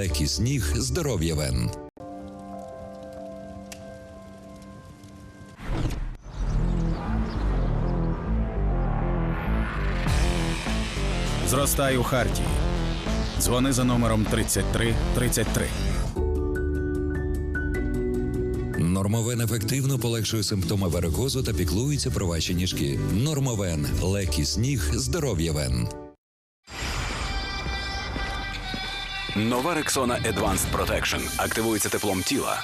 Легкий сніг, здоров'я вен. Зростай у Хартії. Дзвони за номером 3333. Нормовен ефективно полегшує симптоми варикозу та піклується про ваші ніжки. Нормовен легкий сніг, здоров'я вен. Нова Рексона Advanced Protection активується теплом тіла.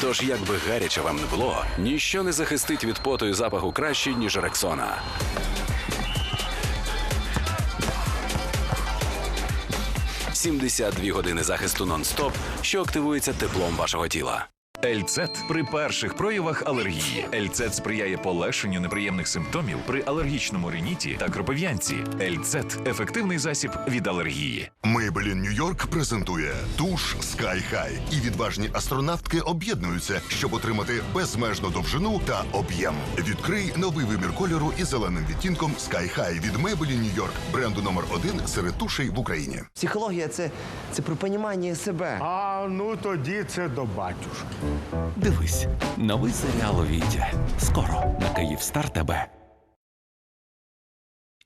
Тож, як би гаряче вам не було, ніщо не захистить від поту і запаху краще, ніж Рексона. «72 години захисту нон-стоп, що активується теплом вашого тіла. Ельцет при перших проявах алергії. Ельцет сприяє полегшенню неприємних симптомів при алергічному риніті та кропив'янці. Ельцет ефективний засіб від алергії. Maybelline New York презентує туш Sky High. І відважні астронавтки об'єднуються, щоб отримати безмежну довжину та об'єм. Відкрий новий вибір кольору із зеленим відтінком Sky High від Maybelline New York, бренду номер один серед тушей в Україні. Психологія це, це про понімання себе. А ну тоді це до батюшки. Дивись, новий серіал у Віті. Скоро на Київстар ТБ.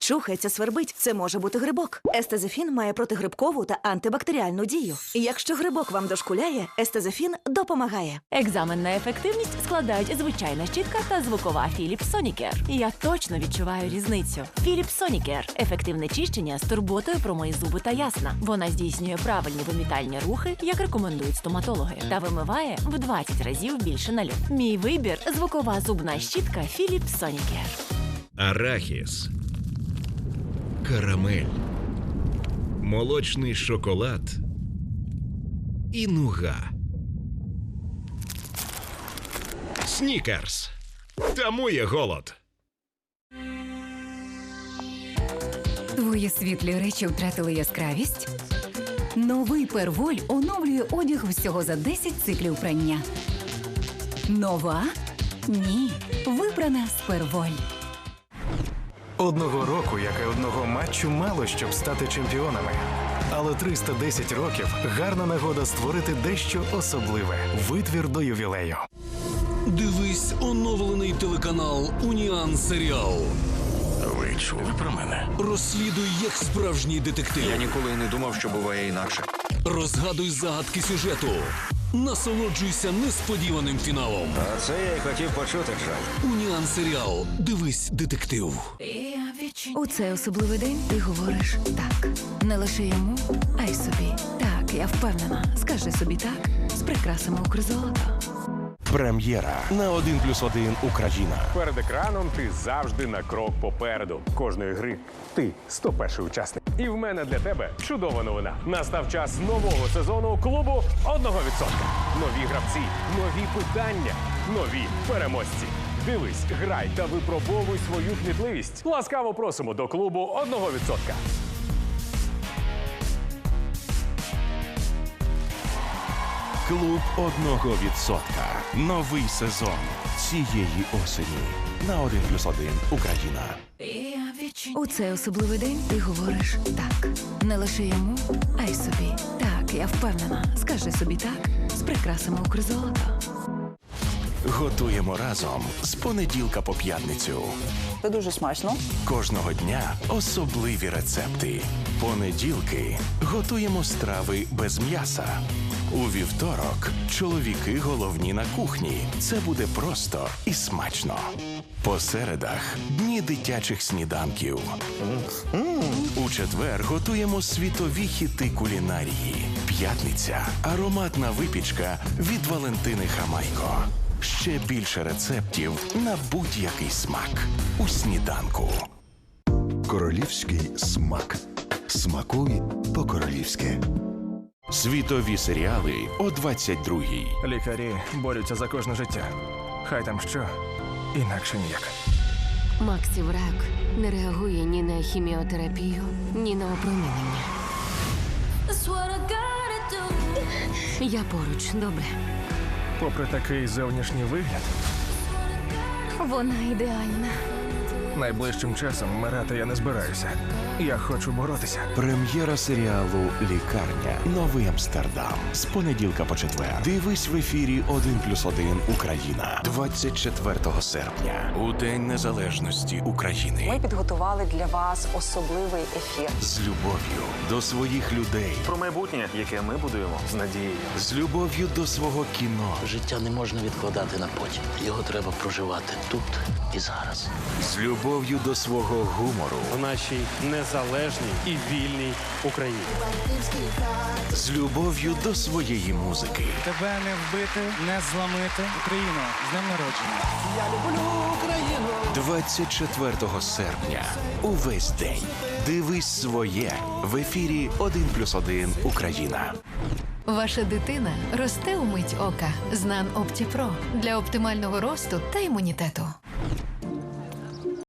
Чухається, свербить. Це може бути грибок. Естезефін має протигрибкову та антибактеріальну дію. Якщо грибок вам дошкуляє, естезефін допомагає. Екзамен на ефективність складають звичайна щітка та звукова Philips Sonicare. Я точно відчуваю різницю. Philips Sonicare – ефективне чищення з турботою про мої зуби та ясна. Вона здійснює правильні вимітальні рухи, як рекомендують стоматологи, та вимиває в 20 разів більше налю. Мій вибір звукова зубна щітка Philips Sonicare. Арахіс. Карамель. Молочний шоколад. І нуга. Снікерс. Тамує голод. Твої світлі речі втратили яскравість? Новий перволь оновлює одяг всього за 10 циклів прання. Нова? Ні. Вибрана з перволь. Одного року, як і одного матчу, мало щоб стати чемпіонами. Але 310 років гарна нагода створити дещо особливе витвір до ювілею. Дивись оновлений телеканал Уніан Серіал. Ви чули про мене? Розслідуй як справжній детектив. Я ніколи не думав, що буває інакше. Розгадуй загадки сюжету. Насолоджуйся несподіваним фіналом. А це я й хотів почути, Джон. Уніан Серіал. Дивись детектив. У цей особливий день ти говориш так. Не лише йому, а й собі. Так, я впевнена. Скажи собі так з прикрасами Укрзолота. Прем'єра на 1 плюс 1 Україна. Перед екраном ти завжди на крок попереду. Кожної гри ти 101 учасник. І в мене для тебе чудова новина. Настав час нового сезону клубу одного відсотка. Нові гравці, нові питання, нові переможці. Дивись, грай та випробовуй свою кмітливість. Ласкаво просимо до клубу одного відсотка. Клуб одного відсотка. Новий сезон цієї осені. На 1 плюс 1 Україна. У цей особливий день ти говориш так. Не лише йому, а й собі. Так, я впевнена. Скажи собі так з прикрасами Укрзолота. Готуємо разом з понеділка по п'ятницю. Це дуже смачно. Кожного дня особливі рецепти. Понеділки готуємо страви без м'яса. У вівторок чоловіки головні на кухні. Це буде просто і смачно. По середах дні дитячих сніданків. У четвер готуємо світові хіти кулінарії. П'ятниця ароматна випічка від Валентини Хамайко. Ще більше рецептів на будь-який смак у сніданку. Королівський смак. Смакуй по-королівськи. Світові серіали о 22-й. Лікарі борються за кожне життя. Хай там що, інакше ніяк. Максів рак не реагує ні на хіміотерапію, ні на опромінення. Я поруч, добре. Попри такий зовнішній вигляд, Вона ідеальна. Найближчим часом вмирати я не збираюся. Я хочу боротися. Прем'єра серіалу Лікарня Новий Амстердам з понеділка по четвер. Дивись в ефірі 1 плюс 1 Україна 24 серпня. У День Незалежності України. Ми підготували для вас особливий ефір. З любов'ю до своїх людей. Про майбутнє, яке ми будуємо з надією. З любов'ю до свого кіно. Життя не можна відкладати на потім. Його треба проживати тут і зараз. З любов'ю до свого гумору. У нашій незалежній і вільній Україні. З любов'ю до своєї музики. Тебе не вбити, не зламити. Україно, з днем народження. Я люблю Україну. 24 серпня. Увесь день. Дивись своє в ефірі 1 плюс 1 Україна. Ваша дитина росте у мить ока. Знан Оптіпро для оптимального росту та імунітету.